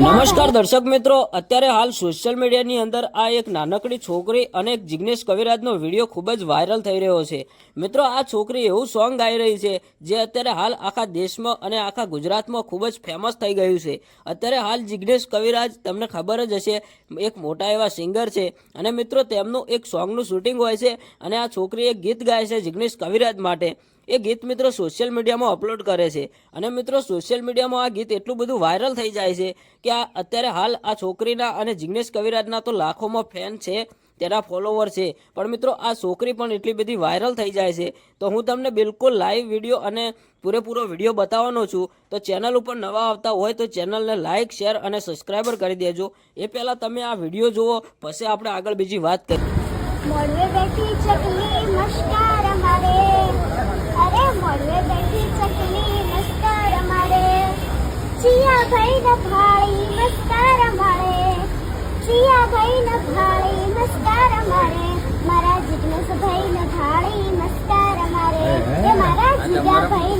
નમસ્કાર દર્શક મિત્રો, અત્યારે હાલ સોશિયલ મીડિયાની અંદર આ એક નાનકડી છોકરી અને એક જિગ્નેશ કવિરાજનો વીડિયો ખૂબ જ વાયરલ થઈ રહ્યો છે. મિત્રો, આ છોકરી એવું સોંગ ગાઈ રહી છે, જે અત્યારે હાલ આખા દેશમાં અને આખા ગુજરાતમાં ખૂબ જ ફેમસ થઈ ગયું છે. અત્યારે હાલ જિગ્નેશ કવિરાજ, તમને ખબર જ હશે, એક મોટા એવા સિંગર છે અને મિત્રો, તેમનું એક સોંગનું શૂટિંગ હોય છે અને આ છોકરી એક ગીત ગાય છે જિગ્નેશ કવિરાજ માટે. એ ગીત મિત્રો સોશિયલ મીડિયામાં અપલોડ કરે છે. અને મિત્રો સોશિયલ મીડિયામાં આ ગીત એટલું બધું વાયરલ થઈ જાય છે કે આ અત્યારે હાલ આ છોકરીના અને જિગ્નેશ કવિરાજના તો લાખોમાં ફેન છે, તેના ફોલોવર છે. પણ મિત્રો આ છોકરી પણ એટલી બધી વાયરલ થઈ જાય છે. તો હું તમને બિલકુલ લાઈવ વીડિયો અને પૂરેપૂરો વીડિયો બતાવવાનો છું. તો ચેનલ ઉપર નવા આવતા હોય તો ચેનલને લાઇક શેર અને સબસ્ક્રાઈબર કરી દેજો. એ પહેલાં તમે આ વીડિયો જુઓ, પછી આપણે આગળ બીજી વાત કરીએ. ભઈને ભાળી મસ્કાર મારે. સિયા ભઈને ભાળી મસ્કાર મારે. મારા જીજ્ઞાસ ભઈને ભાળી મસ્કાર મારે. મારા જીજા ભાઈ